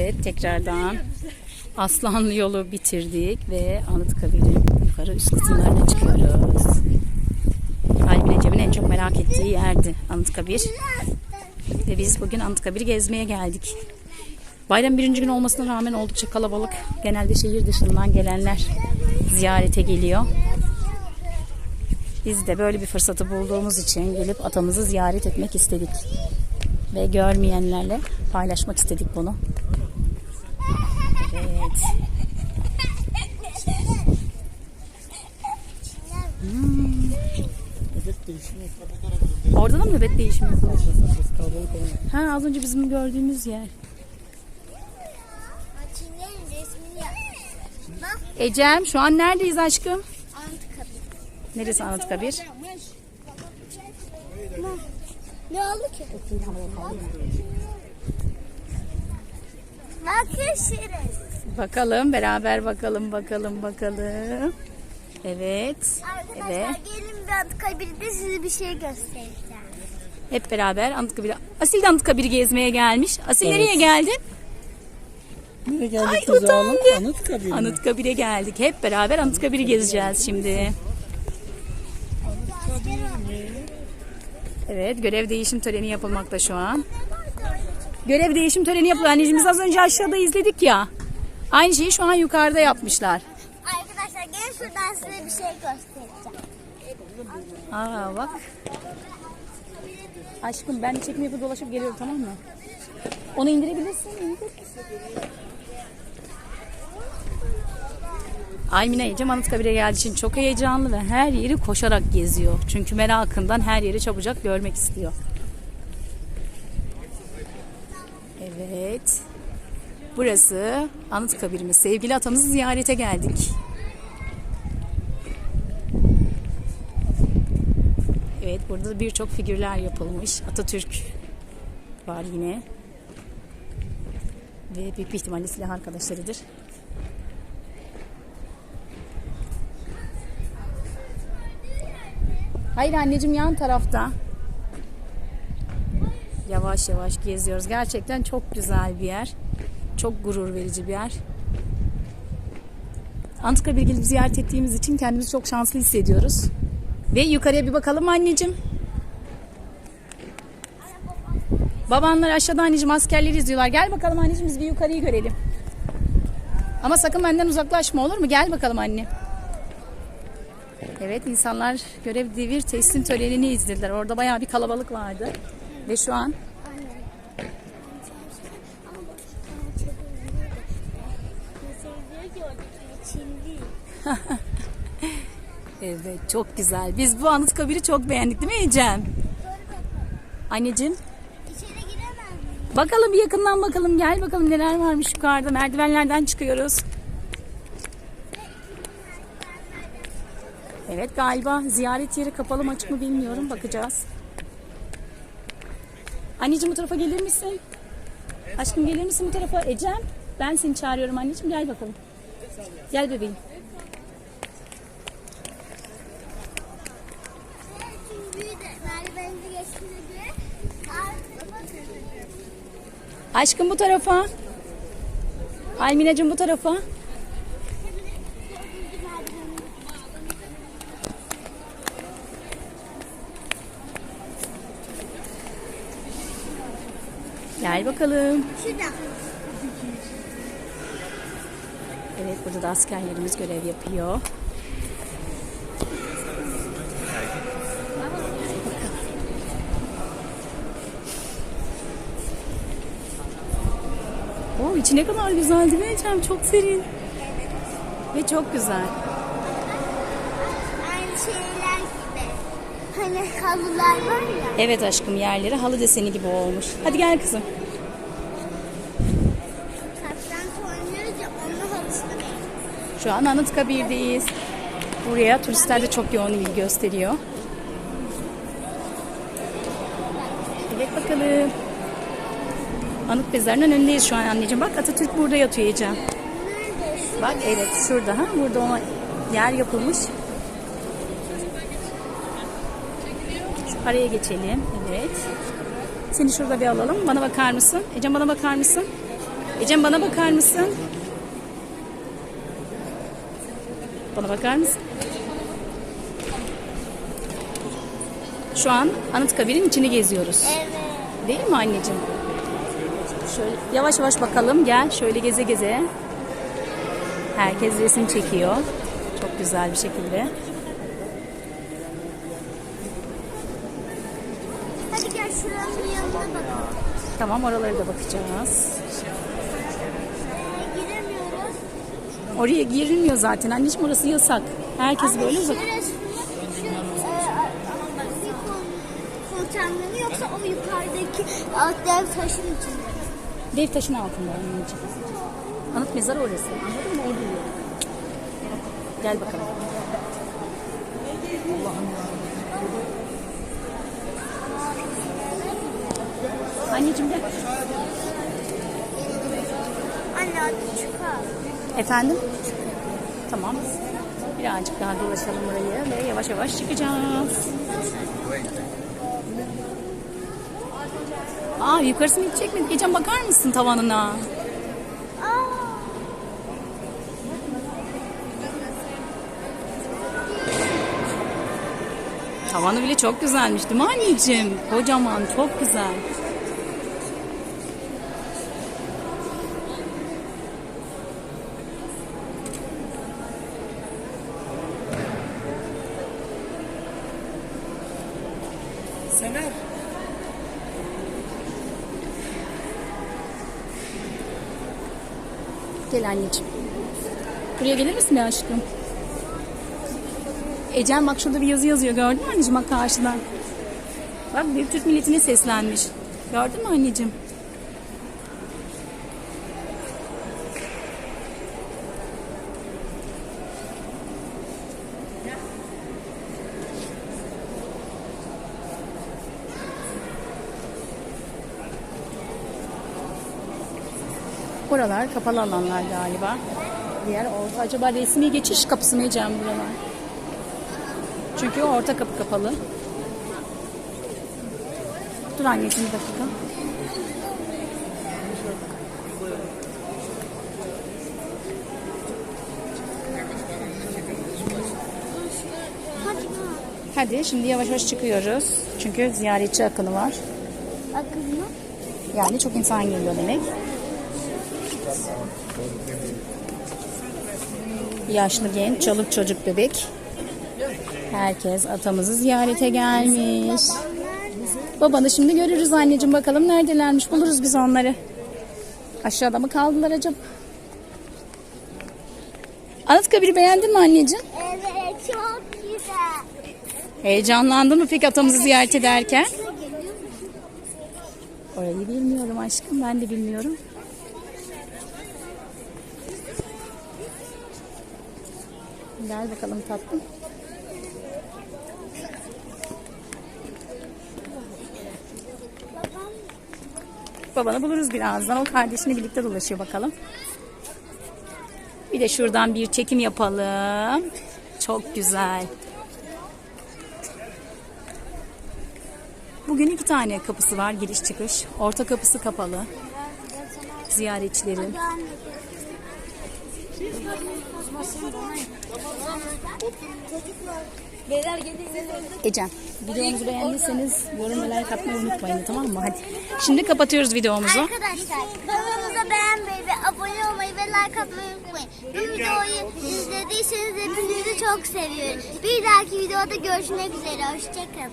Evet tekrardan Aslanlı yolu bitirdik ve Anıtkabir'in yukarı üst kısımlarına çıkıyoruz. Kalbin Ecem'in en çok merak ettiği yerdi Anıtkabir. Ve biz bugün Anıtkabir'i gezmeye geldik. Bayram birinci gün olmasına rağmen oldukça kalabalık. Genelde şehir dışından gelenler ziyarete geliyor. Biz de böyle bir fırsatı bulduğumuz için gelip atamızı ziyaret etmek istedik. Ve görmeyenlerle paylaşmak istedik bunu. Evet. Orada da mı nöbet değişimi yapılıyor? Ha az önce bizim gördüğümüz yer. Ecem şu an neredeyiz aşkım? Anıtkabir. Neresi Anıtkabir? Ne oldu ki? Bak görüşürüz. Bakalım beraber bakalım bakalım bakalım. Evet. Arkadaşlar Evet. gelin bir Anıtkabir'de size bir şey göstereceğim. Hep beraber Anıtkabir'e. Asil de Anıtkabir'i gezmeye gelmiş. Asil nereye geldin? Nereye geldik Ay, Tuğba Hanım? utandı. Anıtkabir mi? Anıtkabir'e geldik. Hep beraber Anıtkabir'i gezeceğiz şimdi. Evet görev değişim töreni yapılmakta şu an. Görev değişim töreni yapılıyor. Anneciğim biz az önce aşağıda izledik ya. Aynı şeyi şu an yukarıda yapmışlar. Arkadaşlar gelin şuradan size bir şey göstereceğim. Aa bak. Aşkım ben çekim yapıp dolaşıp geliyorum tamam mı? Onu indirebilirsin. indir. Almina Ecem Anıtkabir'e geldiği için çok heyecanlı ve her yeri koşarak geziyor. Çünkü merakından her yeri çabucak görmek istiyor. Evet. Burası Anıtkabir'imiz. Sevgili atamızı ziyarete geldik. Evet burada birçok figürler yapılmış. Atatürk var yine. Ve büyük bir ihtimalle silah arkadaşlarıdır. Hayır anneciğim yan tarafta. Yavaş yavaş geziyoruz. Gerçekten çok güzel bir yer. Çok gurur verici bir yer. Anıtkabir'i gelip ziyaret ettiğimiz için kendimizi çok şanslı hissediyoruz. Ve yukarıya bir bakalım anneciğim. Babanlar aşağıda anneciğim askerleri izliyorlar. Gel bakalım anneciğim biz bir yukarıyı görelim. Ama sakın benden uzaklaşma olur mu? Gel bakalım anne. Evet insanlar görev devir teslim törenini izlediler. Orada bayağı bir kalabalık vardı. Ve şu an evet çok güzel. Biz bu Anıtkabir'i çok beğendik değil mi Ecem? Anneciğim İçeri giremem miyim? bakalım bir yakından bakalım. Gel bakalım neler varmış yukarıda. Merdivenlerden çıkıyoruz. Evet galiba ziyaret yeri kapalı mı açık mı bilmiyorum. Bakacağız. Anneciğim bu tarafa gelir misin? Aşkım gelir misin bu tarafa? Ecem ben seni çağırıyorum anneciğim gel bakalım. Gel bebeğim. Aşkım bu tarafa. Alminacığım bu tarafa. Gel bakalım. Şurada. Evet burada da askerlerimiz görev yapıyor. İçi ne kadar güzel değil mi Ecem? Çok serin. Ve çok güzel. Aynı şeyler gibi. Hani halılar var ya. Evet aşkım yerleri halı deseni gibi olmuş. Hadi gel kızım. Kaptan oynuyoruz ya onun halısını Şu an Anıtkabir'deyiz. Buraya turistler de çok yoğun ilgi gösteriyor. Evet bakalım. Anıt mezarının önündeyiz şu an anneciğim. Bak Atatürk burada yatıyor. Nerede? Bak evet şurada ha. Burada ona yer yapılmış. Araya geçelim. Evet. Seni şurada bir alalım. Bana bakar mısın? Ecem bana bakar mısın? Ecem bana bakar mısın? Bana bakar mısın? Şu an Anıtkabir'in içini geziyoruz. Evet. Değil mi anneciğim? Şöyle yavaş yavaş bakalım. Gel şöyle geze geze. Herkes resim çekiyor. Çok güzel bir şekilde. Hadi gel şuranın yanına bakalım. Tamam oralara da bakacağız. Ee, giremiyoruz. Oraya girilmiyor zaten. Anneciğim orası yasak. Herkes böyle uzak. Şu resmi, şu e, yoksa o yukarıdaki alt dev taşın içinde. Dev taşın altında anneciğim. Anıt mezarı orası. Anladın mı? Orada diyor. Gel bakalım. Anneciğim gel. Anne hadi çıkar. Efendim? Tamam. Birazcık daha dolaşalım burayı ve yavaş yavaş çıkacağız. Aa yukarısını hiç çekmedik. Ecem bakar mısın tavanına? Tavanı bile çok güzelmiş değil mi anneciğim? Kocaman çok güzel. Sener. Gel anneciğim. Buraya gelir misin be aşkım? Ecem bak şurada bir yazı yazıyor gördün mü anneciğim bak karşıdan. Bak bir Türk milletine seslenmiş. Gördün mü anneciğim? Buralar kapalı alanlar galiba. Diğer orta acaba resmi geçiş kapısı mı Ecem buralar? Çünkü orta kapı kapalı. Dur anneciğim bir dakika. hadi. Şimdi yavaş yavaş çıkıyoruz. Çünkü ziyaretçi akını var. Akın mı? Yani çok insan geliyor demek. Yaşlı genç, çoluk çocuk bebek. Herkes atamızı ziyarete gelmiş. Babanı şimdi görürüz anneciğim bakalım neredelermiş buluruz biz onları. Aşağıda mı kaldılar acaba? Anıtkabir'i beğendin mi anneciğim? Evet çok güzel. Heyecanlandın mı peki atamızı ziyaret ederken? Orayı bilmiyorum aşkım ben de bilmiyorum. Gel bakalım tatlım. Babanı buluruz birazdan. O kardeşini birlikte dolaşıyor bakalım. Bir de şuradan bir çekim yapalım. Çok güzel. Bugün iki tane kapısı var giriş çıkış. Orta kapısı kapalı. Ziyaretçilerin. Beyler Ecem, videomuzu beğendiyseniz yorum ve like atmayı unutmayın tamam mı? Hadi. Şimdi kapatıyoruz videomuzu. Arkadaşlar kanalımıza beğenmeyi ve abone olmayı ve like atmayı unutmayın. Bu videoyu izlediyseniz hepinizi çok seviyorum. Bir dahaki videoda görüşmek üzere. Hoşçakalın.